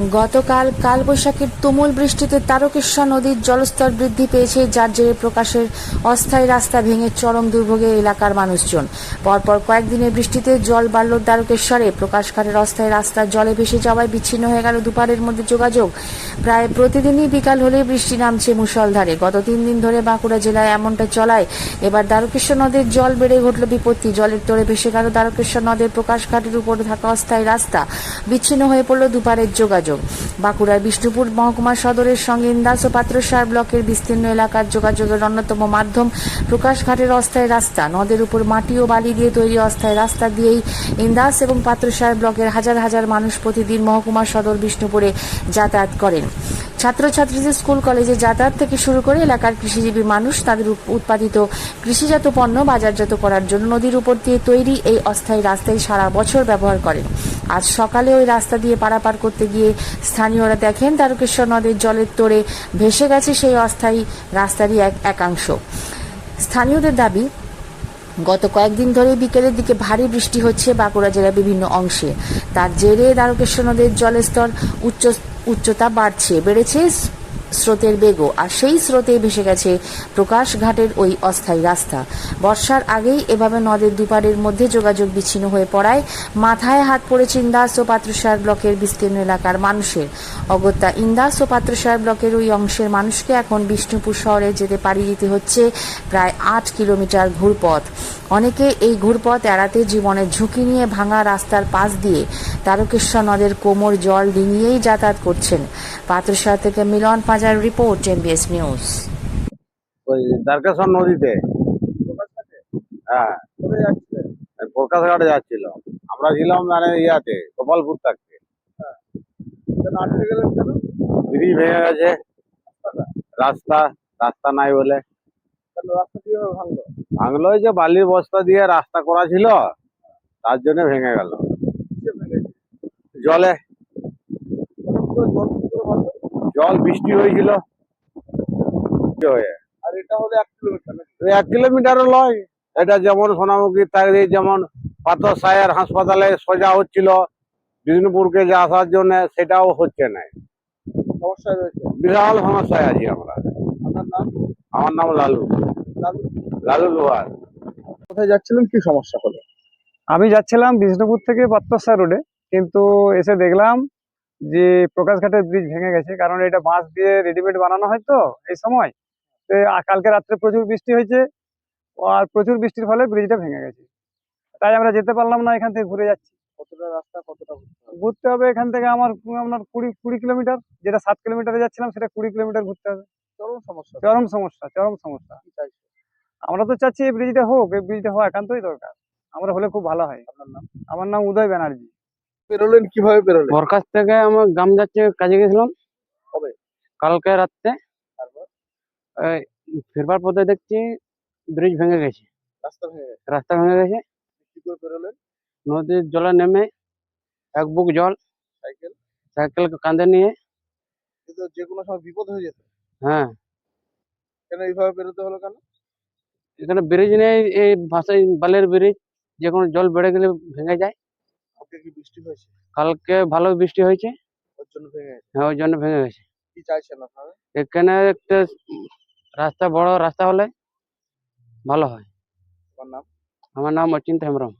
গতকাল কালবৈশাখীর তুমুল বৃষ্টিতে তারকেশ্বর নদীর জলস্তর বৃদ্ধি পেয়েছে, যার জেরে প্রকাশের অস্থায়ী রাস্তা ভেঙে চরম দুর্ভোগে এলাকার মানুষজন। পরপর কয়েকদিনের বৃষ্টিতে জল বাড়ল তারকেশ্বরে। প্রকাশঘাটের অস্থায়ী রাস্তা জলে ভেসে যাওয়ায় বিচ্ছিন্ন হয়ে গেল দুপারের মধ্যে যোগাযোগ। প্রায় প্রতিদিনই বিকাল হলে বৃষ্টি নামছে মুষলধারে। গত তিন দিন ধরে বাঁকুড়া জেলায় এমনটা চলায়। এবার দ্বারকেশ্বর নদের জল বেড়ে ঘটল বিপত্তি। জলের তোড়ে ভেসে গেল দ্বারকেশ্বর নদের প্রকাশঘাটের উপরে থাকা অস্থায়ী রাস্তা। বিচ্ছিন্ন হয়ে পড়ল দুপারের যোগাযোগ। বাঁকুড়ার বিষ্ণুপুর মহকুমা সদরের সঙ্গে ইন্দাস ও পাত্রসার ব্লকের বিস্তীর্ণ এলাকার যোগাযোগের অন্যতম মাধ্যম প্রকাশঘাটের অস্থায়ী রাস্তা। নদের উপর মাটি ও বালি দিয়ে তৈরি অস্থায়ী রাস্তা দিয়েই ইন্দাস এবং পাত্রসার ব্লকের হাজার হাজার মানুষ প্রতিদিন মহকুমা সদর বিষ্ণুপুরে যাতায়াত করেন। ছাত্রছাত্রীদের স্কুল, কলেজে যাতায়াত থেকে শুরু করে এলাকার কৃষিজীবী মানুষ তাদের উৎপাদিত কৃষিজাত পণ্য বাজারজাত করার জন্য নদীর উপর দিয়ে তৈরি এই অস্থায়ী রাস্তায় সারা বছর ব্যবহার করেন। আজ সকালে ওই রাস্তা দিয়ে পারাপার করতে গিয়ে স্থানীয়রা দেখেন তারকেশ্বর নদের জলের তোড়ে ভেসে গেছে সেই অস্থায়ী রাস্তারই এক একাংশ। স্থানীয়দের দাবি, গত কয়েকদিন ধরে বিকেলের দিকে ভারী বৃষ্টি হচ্ছে বাঁকুড়া জেলার বিভিন্ন অংশে। তার জেরে দ্বারকেশ্বর নদের জলের স্তর উচ্চ উচ্চতা বাড়ছে, বেড়েছে স্রোতের বেগও, আর সেই স্রোতে ভেসে গেছে প্রকাশ ঘাটের ওই অস্থায়ী রাস্তা। বর্ষার আগেই এভাবে নদের দুপারের মধ্যে যোগাযোগ বিচ্ছিন্ন হয়ে পড়ায় মাথায় হাত পড়েছে ইন্দাস ও পাত্রসার ব্লকের বিস্তীর্ণ এলাকার মানুষের। অগত্যা ইন্দাস ও পাত্রসার ব্লকের ওই অংশের মানুষকে এখন বিষ্ণুপুর শহরে যেতে পাড়ি দিতে হচ্ছে প্রায় আট কিলোমিটার ঘুরপথ। অনেকে এই ঘুরপথ এড়াতে জীবনের ঝুঁকি নিয়ে ভাঙা রাস্তার পাশ দিয়ে তারকেশ্বর নদের কোমর জল ডিঙিয়েই যাতায়াত করছেন। পাত্রসার থেকে মিলন পাজার রিপোর্ট এমবিএস নিউজ ওই দ্বারকেশ্বর নদীতে। হ্যাঁ কলকাতা ঘাটে যাচ্ছিল। আমরা ছিলাম মানে ইয়াতে গোপালপুর থাকতে। ব্রিজ ভেঙে গেছে। রাস্তা রাস্তা নাই বলে। ভাঙলো? ওই যে বালির বস্তা দিয়ে রাস্তা করা ছিল তার জন্য ভেঙে গেল। জলে জল বৃষ্টি হয়েছিল। হয়ে আর এটা হলো এক কিলোমিটার এক কিলোমিটারও লয় এটা যেমন সোনামুখী তাগড়ি যেমন পাথর সায়ার হাসপাতালে সোজা হচ্ছিল বিষ্ণুপুরকে যে আসার জন্য সেটাও হচ্ছে না। সমস্যা রয়েছে। বিশাল সমস্যায় আছি আমরা। নাম? আমার নাম লালু। লালু? লালু লোহার। কোথায় যাচ্ছিলেন? কি সমস্যা হলো? আমি যাচ্ছিলাম বিষ্ণুপুর থেকে পাত্রসা রোডে কিন্তু এসে দেখলাম যে প্রকাশঘাটের ব্রিজ ভেঙে গেছে কারণ এটা বাঁশ দিয়ে রেডিমেড বানানো হয় তো এই সময়। তো কালকে রাত্রে প্রচুর বৃষ্টি হয়েছে আর প্রচুর বৃষ্টির ফলে ব্রিজটা ভেঙে গেছে। তাই আমরা যেতে পারলাম না এখান থেকে ঘুরে যাচ্ছি। কতটা রাস্তা কতটা ঘুরতে হবে? এখান থেকে আমার আপনার কুড়ি কুড়ি কিলোমিটার যেটা সাত কিলোমিটারে যাচ্ছিলাম সেটা কুড়ি কিলোমিটার ঘুরতে হবে। চরম সমস্যা। চরম সমস্যা চরম সমস্যা। আমরা তো চাচ্ছি এই ব্রিজটা হোক এই ব্রিজটা হওয়া একান্তই দরকার। আমরা হলে খুব ভালো হয়। আপনার নাম? আমার নাম উদয় ব্যানার্জি। বেরোলেন কীভাবে বেরোলেন বরখাস্ত থেকে আমার গ্রাম যাচ্ছে কাজে গেছিলাম। কবে? কালকে রাত্রে। তারপর? এই ফেরবার পথে দেখছি ব্রিজ ভেঙে গেছে। রাস্তা ভেঙে গেছে। রাস্তা ভেঙে গেছে। কি করে বেরোলেন নদীর জলে নেমে এক বুক জল সাইকেল? সাইকেল কাঁধে নিয়ে। কিন্তু যে কোনো সময় বিপদ হয়ে যেত হ্যাঁ। কেন এইভাবে বেরোতে হলো কেন? এখানে ব্রিজ নেই এই ভাষায় বালের ব্রিজ যে কোনো জল বেড়ে গেলে ভেঙে যায়। আজকে কি বৃষ্টি হয়েছে? কালকে ভালো বৃষ্টি হয়েছে। ওর জন্য ভেঙে গেছে? হ্যাঁ ওই জন্য ভেঙে গেছে। কি চাইছেন আপনারা? এখানে একটা রাস্তা বড় রাস্তা হলে ভালো হয়। আপনার নাম? আমার নাম অচিন্ত হেমব্রম।